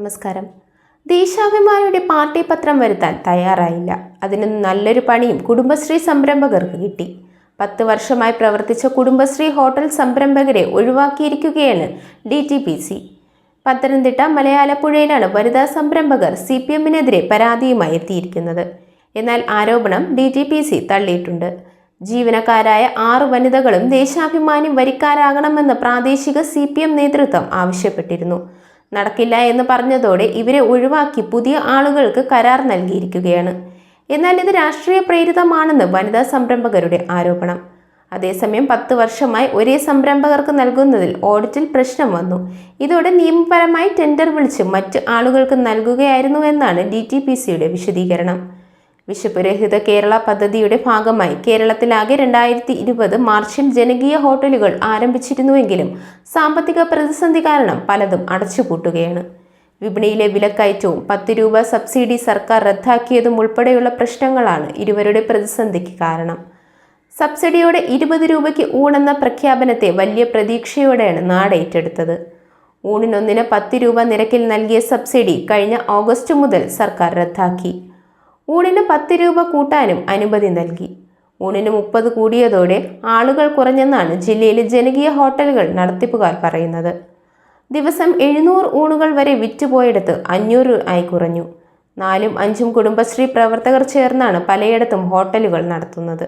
നമസ്കാരം. ദേശാഭിമാനിയുടെ പാർട്ടി പത്രം വരുത്താൻ തയ്യാറായില്ല. അതിന് നല്ലൊരു പണിയും കുടുംബശ്രീ സംരംഭകർക്ക് കിട്ടി. പത്ത് വർഷമായി പ്രവർത്തിച്ച കുടുംബശ്രീ ഹോട്ടൽ സംരംഭകരെ ഒഴിവാക്കിയിരിക്കുകയാണ് D T P C. Pathanamthitta മലയാലപ്പുഴയിലാണ് വനിതാ സംരംഭകർ സി പി എമ്മിനെതിരെ പരാതിയുമായി എത്തിയിരിക്കുന്നത്. എന്നാൽ ആരോപണം ഡി ടി പി സി തള്ളിയിട്ടുണ്ട്. ജീവനക്കാരായ ആറ് വനിതകളും ദേശാഭിമാനി വരിക്കാരാകണമെന്ന് പ്രാദേശിക സി പി എം നേതൃത്വം ആവശ്യപ്പെട്ടിരുന്നു. നടക്കില്ല എന്ന് പറഞ്ഞതോടെ ഇവരെ ഒഴിവാക്കി പുതിയ ആളുകൾക്ക് കരാർ നൽകിയിരിക്കുകയാണ്. എന്നാൽ ഇത് രാഷ്ട്രീയ പ്രേരിതമാണെന്ന് വനിതാ സംരംഭകരുടെ ആരോപണം. അതേസമയം പത്ത് വർഷമായി ഒരേ സംരംഭകർക്ക് നൽകുന്നതിൽ ഓഡിറ്റിൽ പ്രശ്നം വന്നു. ഇതോടെ നിയമപരമായി ടെൻഡർ വിളിച്ച് മറ്റ് ആളുകൾക്ക് നൽകുകയായിരുന്നുവെന്നാണ് ഡി ടി പി സിയുടെ വിശദീകരണം. വിശപ്പ് രഹിത കേരള പദ്ധതിയുടെ ഭാഗമായി കേരളത്തിലാകെ രണ്ടായിരത്തി ഇരുപത് മാർച്ചിൽ ജനകീയ ഹോട്ടലുകൾ ആരംഭിച്ചിരുന്നുവെങ്കിലും സാമ്പത്തിക പ്രതിസന്ധി കാരണം പലതും അടച്ചുപൂട്ടുകയാണ്. വിപണിയിലെ വിലക്കയറ്റവും പത്ത് രൂപ സബ്സിഡി സർക്കാർ റദ്ദാക്കിയതും ഉൾപ്പെടെയുള്ള പ്രശ്നങ്ങളാണ് ഇരുവരുടെ പ്രതിസന്ധിക്ക് കാരണം. സബ്സിഡിയോടെ ഇരുപത് രൂപയ്ക്ക് ഊണെന്ന പ്രഖ്യാപനത്തെ വലിയ പ്രതീക്ഷയോടെയാണ് നാട് ഏറ്റെടുത്തത്. ഊണിനൊന്നിന് പത്ത് രൂപ നിരക്കിൽ നൽകിയ സബ്സിഡി കഴിഞ്ഞ ഓഗസ്റ്റ് മുതൽ സർക്കാർ റദ്ദാക്കി. ഊണിന് പത്ത് രൂപ കൂട്ടാനും അനുമതി നൽകി. ഊണിന് മുപ്പത് കൂടിയതോടെ ആളുകൾ കുറഞ്ഞെന്നാണ് ജില്ലയിലെ ജനകീയ ഹോട്ടലുകൾ നടത്തിപ്പുകാർ പറയുന്നത്. ദിവസം എഴുന്നൂറ് ഊണുകൾ വരെ വിറ്റുപോയെടുത്ത് അഞ്ഞൂറ് ആയി കുറഞ്ഞു. നാലും അഞ്ചും കുടുംബശ്രീ പ്രവർത്തകർ ചേർന്നാണ് പലയിടത്തും ഹോട്ടലുകൾ നടത്തുന്നത്.